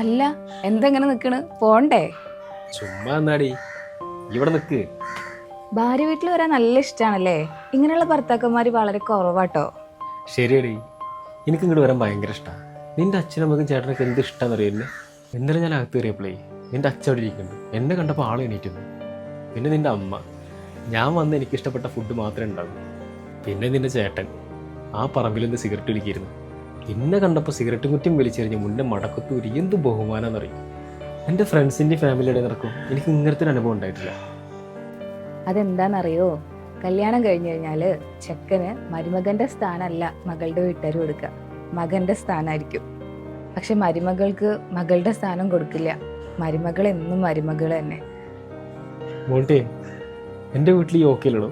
അല്ല എന്തെങ്ങനെ നിക്കണ്? പോണ്ടേ. ചുമ്മാ എന്നാടി ഇവിടെ നിക്ക്. ഭാര്യ വീട്ടിൽ വരാൻ നല്ല ഇഷ്ടമാണല്ലേ ഇങ്ങനെയുള്ള ഭർത്താക്കന്മാര് വളരെ കുറവാട്ടോ. ശരിയടി. എനിക്ക് ഇങ്ങോട്ട് വരാൻ ഭയങ്കര ഇഷ്ടമാണ് നിന്റെ അച്ഛനമ്മക്കും ചേട്ടനൊക്കെ എന്ത് ഇഷ്ടമാണെന്ന് അറിയില്ലേ ഇന്നലെ ഞാൻ അകത്ത് കയറിയപ്പോഴേ നിന്റെ അച്ഛൻ അവിടെ ഇരിക്കുന്നുണ്ട്. എന്നെ കണ്ടപ്പോൾ ആൾ എണീറ്റുന്നു പിന്നെ നിന്റെ അമ്മ. ഞാൻ വന്ന് എനിക്ക് ഇഷ്ടപ്പെട്ട ഫുഡ് മാത്രമേ ഉണ്ടാവൂ പിന്നെ നിന്റെ ചേട്ടൻ. ആ പറമ്പിൽ നിന്ന് സിഗരറ്റ് വലിക്കിയിരുന്നു എന്നെ കണ്ടപ്പോൾ സിഗരറ്റും കുറ്റിയും വലിച്ചെറിഞ്ഞ് മുന്നേ മടക്കത്തൂരി എന്ത് ബഹുമാനം അറിയും എന്റെ ഫ്രണ്ട്സിന്റെ ഫാമിലിയുടെ നടക്കും. എനിക്ക് ഇങ്ങനത്തെ ഒരു അനുഭവം ഉണ്ടായിട്ടില്ല. അതെന്താണെന്നറിയോ കല്യാണം കഴിഞ്ഞു കഴിഞ്ഞാൽ ചെക്കന് മരുമകന്റെ സ്ഥാനമല്ല മകളുടെ വീട്ടുകാർ കൊടുക്കുക. മകന്റെ സ്ഥാനമായിരിക്കും പക്ഷെ മരുമകൾക്ക് മകളുടെ സ്ഥാനം കൊടുക്കില്ല. മരുമകൾ എന്നും മരുമകൾ തന്നെ. മോൾട്ടേ എന്റെ വീട്ടിൽ ഈ ഓക്കെ ഉള്ളൂ.